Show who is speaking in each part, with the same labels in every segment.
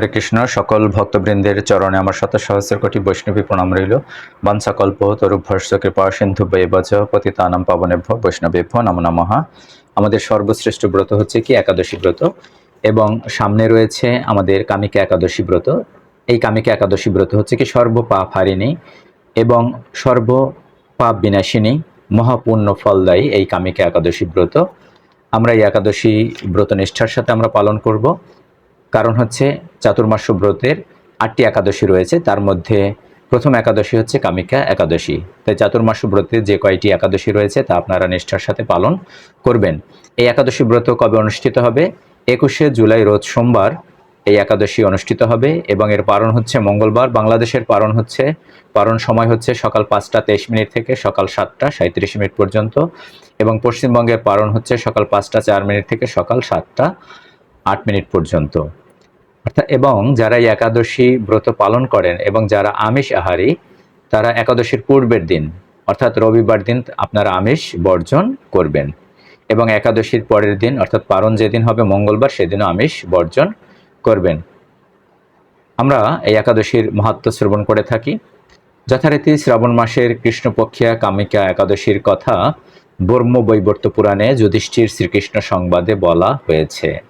Speaker 1: হরে কৃষ্ণ, সকল ভক্তবৃন্দের চরণে আমার শত সহস্র কোটি বৈষ্ণবী প্রণাম রইল। বাঞ্ছা কল্প তরুভর্ষ, কৃপা, সিন্ধু বজ পতিতানাম, পাবনেভ্য, বৈষ্ণবেভ্য, নম নমঃ। আমাদের সর্বশ্রেষ্ঠ ব্রত হচ্ছে কি? একাদশী ব্রত। এবং সামনে রয়েছে আমাদের কামিকা একাদশী ব্রত। এই কামিকা একাদশী ব্রত হচ্ছে কি? সর্ব সর্বপাপ হারিণী এবং সর্ব পাপ বিনাশিনী, মহাপূর্ণ ফলদায়ী এই কামিকা একাদশী ব্রত। আমরা এই একাদশী ব্রত নিষ্ঠার সাথে আমরা পালন করব। কারণ হচ্ছে চাতুর্মাস্য ব্রতের আটটি একাদশী রয়েছে, তার মধ্যে প্রথম একাদশী হচ্ছে কামিকা একাদশী। তাই চাতুর্মাস্য ব্রতে যে কয়টি একাদশী রয়েছে, তা আপনারা নিষ্ঠার সাথে পালন করবেন। এই একাদশী ব্রত কবে অনুষ্ঠিত হবে? একুশে জুলাই রোজ সোমবার এই একাদশী অনুষ্ঠিত হবে এবং এর পারণ হচ্ছে মঙ্গলবার। বাংলাদেশের পারণ হচ্ছে পারণ সময় হচ্ছে সকাল পাঁচটা তেইশ মিনিট থেকে সকাল সাতটা সাঁত্রিশ মিনিট পর্যন্ত এবং পশ্চিমবঙ্গের পারণ হচ্ছে সকাল পাঁচটা চার মিনিট থেকে সকাল সাতটা আট মিনিট পর্যন্ত। অর্থাৎ এবং যারা একাদশী ব্রত পালন করেন এবং যারা আমিষ আহারী, তারা একাদশীর পূর্বের দিন, অর্থাৎ রবিবার দিন আপনারা আমিষ বর্জন করবেন। এবং একাদশীর পরের দিন, অর্থাৎ পারণ যেদিন হবে, মঙ্গলবার, সেদিনও আমিষ বর্জন করবেন। আমরা এই একাদশীর মাহাত্ম শ্রবণ করে থাকি। যথারীতি শ্রাবণ মাসের কৃষ্ণপক্ষিয়া, কামিকা একাদশীর কথা ব্রহ্ম বৈবর্ত পুরাণে যুধিষ্ঠির শ্রীকৃষ্ণ সংবাদে বলা হয়েছে।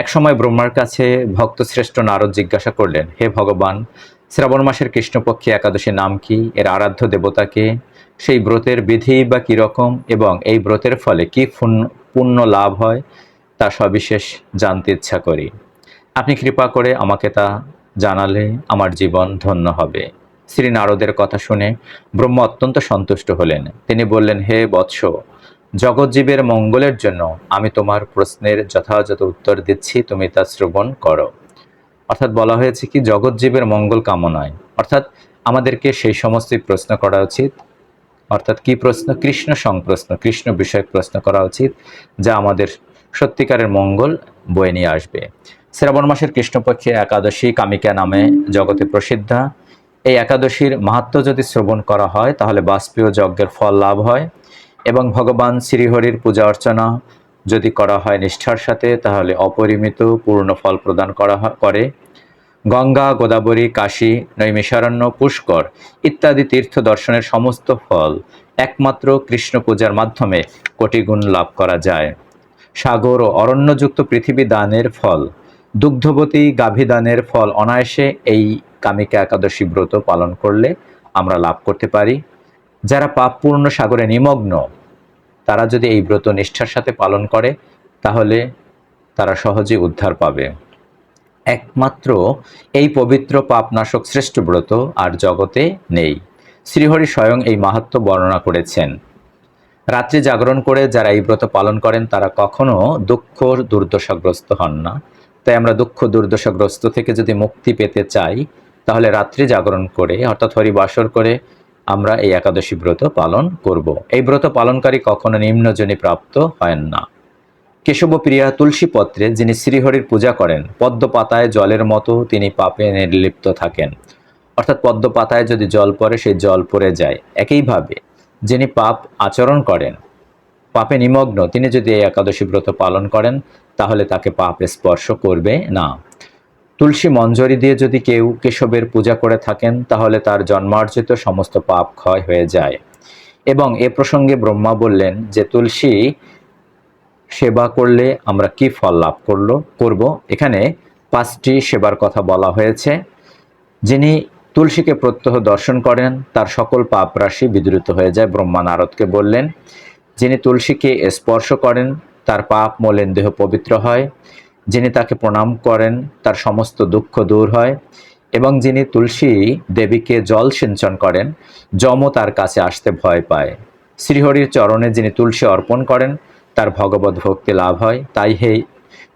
Speaker 1: এক সময় ব্রহ্মার কাছে ভক্তশ্রেষ্ঠ নারদ জিজ্ঞাসা করলেন, হে ভগবান, শ্রাবণ মাসের কৃষ্ণপক্ষে একাদশী নাম কি? এর আরাধ্য দেবতাকে সেই ব্রতের বিধি বা কীরকম এবং এই ব্রতের ফলে কি পুণ্য লাভ হয়? তা সবিশেষ জানতে ইচ্ছা করি। আপনি কৃপা করে আমাকে তা জানালে আমার জীবন ধন্য হবে। শ্রী নারদের কথা শুনে ব্রহ্ম অত্যন্ত সন্তুষ্ট হলেন। তিনি বললেন, হে বৎস জগৎজীবের মঙ্গলের জন্য আমি তোমার প্রশ্নের যথাযথ উত্তর দিচ্ছি, তুমি তা শ্রবণ করো। অর্থাৎ বলা হয়েছে কি জগৎজীবের মঙ্গল কামনায়। অর্থাৎ আমাদেরকে সেই সমস্ত প্রশ্ন করা উচিত। অর্থাৎ কি প্রশ্ন? কৃষ্ণ সংপ্রশ্ন, কৃষ্ণ বিষয়ক প্রশ্ন করা উচিত, যা আমাদের সত্যিকারের মঙ্গল বয়ে নিয়ে আসবে। শ্রাবণ মাসের কৃষ্ণপক্ষে একাদশী কামিকা নামে জগতে প্রসিদ্ধা। এই একাদশীর মাহাত্ম যদি শ্রবণ করা হয়, তাহলে বাষ্পীয় যজ্ঞের ফল লাভ হয়। এবং ভগবান শ্রীহরির পূজা অর্চনা যদি করা হয় নিষ্ঠার সাথে, তাহলে অপরিমিত পূর্ণ ফল প্রদান করা করে। গঙ্গা, গোদাবরী, কাশী, নৈমিষারণ্য, পুষ্কর ইত্যাদি তীর্থ দর্শনের সমস্ত ফল একমাত্র কৃষ্ণ পূজার মাধ্যমে কোটিগুণ লাভ করা যায়। সাগর ও অরণ্যযুক্ত পৃথিবী দানের ফল, দুগ্ধবতী গাভী দানের ফল অনায়াসে এই কামিকা একাদশী ব্রত পালন করলে আমরা লাভ করতে পারি। যারা পাপপূর্ণ সাগরে নিমগ্ন, তারা যদি এই ব্রত নিষ্ঠার সাথে পালন করে, তাহলে তারা সহজে উদ্ধার পাবে। একমাত্র এই পবিত্র পাপনাশক শ্রেষ্ঠ ব্রত আর জগতে নেই। শ্রীহরি স্বয়ং এই মাহাত্ম বর্ণনা করেছেন। রাত্রি জাগরণ করে যারা এই ব্রত পালন করেন, তারা কখনো দুঃখ দুর্দশাগ্রস্ত হন না। তাই আমরা দুঃখ দুর্দশাগ্রস্ত থেকে যদি মুক্তি পেতে চাই, তাহলে রাত্রি জাগরণ করে, অর্থাৎ হরিবাসর করে আমরা এই একাদশী ব্রত পালন করব। এই ব্রত পালনকারী কখনো নিম্নজনী প্রাপ্ত হয় না। কেশবপ্রিয়া তুলসী পত্রে যিনি শ্রীহরির পূজা করেন পদ্ম পাতায় জলের মতো তিনি পাপে নির্লিপ্ত থাকেন। অর্থাৎ পদ্ম পাতায় যদি জল পড়ে, সেই জল পড়ে যায়। একইভাবে যিনি পাপ আচরণ করেন, পাপে নিমগ্ন, তিনি যদি এই একাদশী ব্রত পালন করেন, তাহলে তাকে পাপ স্পর্শ করবে না। তুলসী মঞ্জরি দিয়ে যদি কেউ কেশবের পূজা করে থাকেন, তাহলে তার জন্মার্জিত সমস্ত পাপ ক্ষয় হয়ে যায়। এবং এ প্রসঙ্গে ব্রহ্মা বললেন যে, তুলসী, সেবা করলে আমরা কি ফল লাভ করল, করব? এখানে পাঁচটি সেবার কথা বলা হয়েছে। যিনি তুলসীকে প্রত্যহ দর্শন করেন, তার সকল পাপ রাশি বিদ্রুত হয়ে যায়, ব্রহ্মা নারদকে বললেন। যিনি তুলসীকে স্পর্শ করেন, তার পাপ মলেন দেহ পবিত্র হয়। যিনি তাকে প্রণাম করেন, তার সমস্ত দুঃখ দূর হয় এবং যিনি তুলসী দেবীকে জল সিঞ্চন করেন, যমও তার কাছে আসতে ভয় পায়। শ্রীহরির চরণে যিনি তুলসী অর্পণ করেন, তার ভগবত ভক্তি লাভ হয়। তাই হে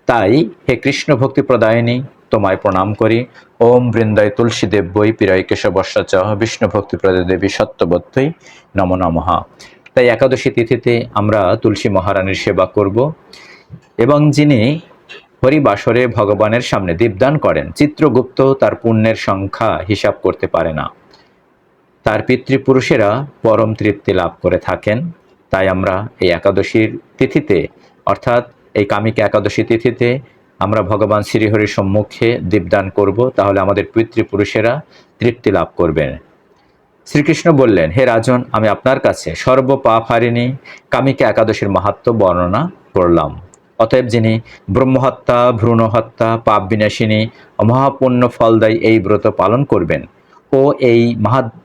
Speaker 1: তাই হে কৃষ্ণ ভক্তি প্রদায়নী, তোমায় প্রণাম করি। ওম বৃন্দায় তুলসী দেব দেব্যই পিরায় কেশবর্ষাচ বিষ্ণু ভক্তি দেবী সত্যবত্যই নম নমহা তাই একাদশী তিথিতে আমরা তুলসী মহারানীর সেবা করব এবং যিনি হরিবাসরে ভগবানের সামনে দীপদান করেন। চিত্রগুপ্ত তার পুণ্যের সংখ্যা হিসাব করতে পারে না। তার পিতৃপুরুষেরা পরম তৃপ্তি লাভ করে থাকেন। তাই আমরা এই একাদশীর তিথিতে, অর্থাৎ এই কামিকা একাদশী তিথিতে আমরা ভগবান শ্রীহরির সম্মুখে দীপদান করব। তাহলে আমাদের পিতৃপুরুষেরা তৃপ্তি লাভ করবেন। শ্রীকৃষ্ণ বললেন, হে রাজন, আমি আপনার কাছে সর্ব পাপ হারিনি কামিকা একাদশীর মাহাত্ম বর্ণনা করলাম। অতএব যিনি ব্রহ্মহত্যা ভ্রূণ হত্যা পাপ বিনাশিনী মহাপুণ্য ফলদায়ী এই ব্রত পালন করবেন। ও এই মাহাত্ম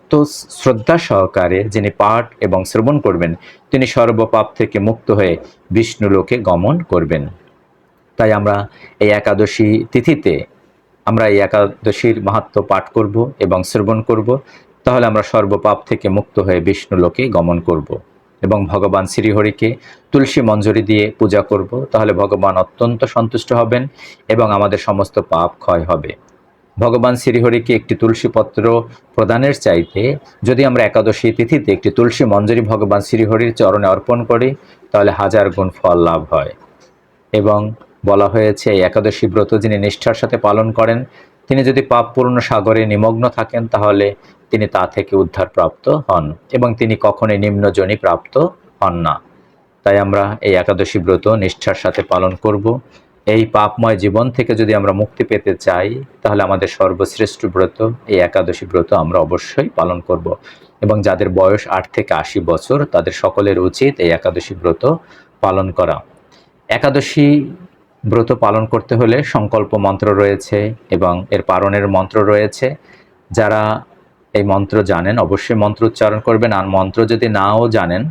Speaker 1: শ্রদ্ধা সহকারে যিনি পাঠ এবং শ্রবণ করবেন, তিনি সর্বপাপ থেকে মুক্ত হয়ে বিষ্ণু লোকে গমন করবেন। তাই আমরা এই একাদশী তিথিতে আমরা এই একাদশীর মাহাত্ম পাঠ করব এবং শ্রবণ করব। তাহলে আমরা সর্বপাপ থেকে মুক্ত হয়ে বিষ্ণু লোকে গমন করব। এবং ভগবান শ্রীহরিকে তুলসী মঞ্জুরি দিয়ে পূজা করব, তাহলে ভগবান অত্যন্ত সন্তুষ্ট হবেন এবং আমাদের সমস্ত পাপ ক্ষয় হবে। ভগবান শ্রীহরিকে একটি তুলসী পত্র প্রদানের চাইতে যদি আমরা একাদশী তিথিতে একটি তুলসী মঞ্জরি ভগবান শ্রীহরির চরণে অর্পণ করি, তাহলে হাজার গুণ ফল লাভ হয়। এবং বলা হয়েছে, এই একাদশী ব্রত যিনি নিষ্ঠার সাথে পালন করেন, তিনি যদি পাপপূর্ণ সাগরে নিমগ্ন থাকেন, তাহলে তিনি তা থেকে উদ্ধার প্রাপ্ত হন এবং তিনি কখনোই নিম্নজনী প্রাপ্ত হন না। তাই আমরা এই একাদশী ব্রত নিষ্ঠার সাথে পালন করব। এই পাপময় জীবন থেকে যদি আমরা মুক্তি পেতে চাই, তাহলে আমাদের সর্বশ্রেষ্ঠ ব্রত, এই একাদশী ব্রত আমরা অবশ্যই পালন করব। এবং যাদের বয়স আট থেকে আশি বছর, তাদের সকলের উচিত এই একাদশী ব্রত পালন করা। একাদশী ব্রত পালন করতে হলে সংকল্প মন্ত্র রয়েছে এবং এর পারণের মন্ত্র রয়েছে। যারা এই মন্ত্র জানেন, অবশ্যই মন্ত্র উচ্চারণ করবেন আর মন্ত্র যদি নাও জানেন,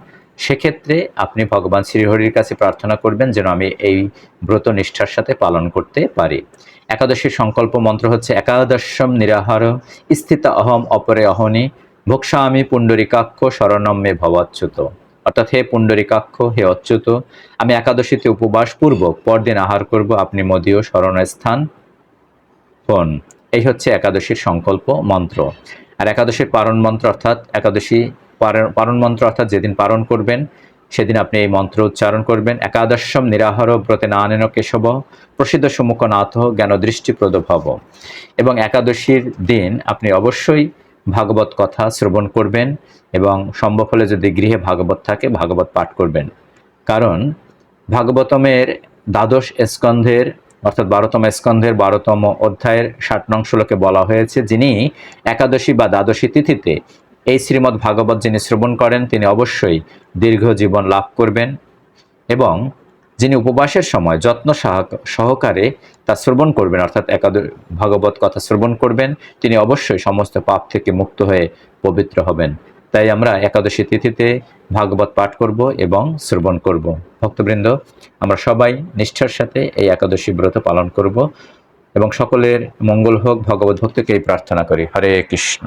Speaker 1: সেক্ষেত্রে আপনি ভগবান শ্রীহরির কাছে প্রার্থনা করবেন যেন আমি এই ব্রত নিষ্ঠার সাথে পালন করতে পারি। একাদশীর সংকল্প মন্ত্র হচ্ছে, একাদশম নিরাহার স্থিত অহম অপরে অহনি ভোক্সামি পুণ্ডরিকাক্ষ শরণম মে ভবাচ্যুত। অর্থাৎ হে পুণ্ডরিকাক্ষ, হে অচ্যুত, আমি একাদশীতে উপবাস পূর্বক পরদিন আহার করব, আপনি মদীয় স্মরণস্থান হন। এই হচ্ছে একাদশীর সংকল্প মন্ত্র। আর একাদশীর পারণ মন্ত্র অর্থাৎ একাদশী পারণ- পারণ মন্ত্র অর্থাৎ যেদিন পালন করবেন, সেদিন আপনি এই মন্ত্র উচ্চারণ করবেন। একাদশম নিরাহার ব্রতে না আনেন কেশব, প্রসিদ্ধ সম্মুখনাথ জ্ঞান দৃষ্টিপ্রদ ভব। এবং একাদশীর দিন আপনি অবশ্যই ভাগবত কথা শ্রবণ করবেন এবং সম্ভব হলে যদি গৃহে ভাগবত থাকে, ভাগবত পাঠ করবেন। কারণ ভাগবতমের দ্বাদশ স্কন্ধের অর্থাৎ বারোতম স্কন্ধের বারোতম অধ্যায়ের ষাট নং শ্লোকে বলা হয়েছে, যিনি একাদশী বা দ্বাদশী তিথিতে এই শ্রীমদ্ ভাগবত যিনি শ্রবণ করেন, তিনি অবশ্যই দীর্ঘ জীবন লাভ করবেন এবং যিনি উপবাসের সময় যত্ন সাহা- সহকারে তা শ্রবণ করবেন, অর্থাৎ একাদ ভাগবত কথা শ্রবণ করবেন, তিনি অবশ্যই সমস্ত পাপ থেকে মুক্ত হয়ে পবিত্র হবেন। তাই আমরা একাদশী তিথিতে ভাগবত পাঠ করব এবং শ্রবণ করব। ভক্তবৃন্দ, আমরা সবাই নিষ্ঠার সাথে এই একাদশী ব্রত পালন করব এবং সকলের মঙ্গল হোক, ভগবত ভক্তকে এই প্রার্থনা করি। হরে কৃষ্ণ।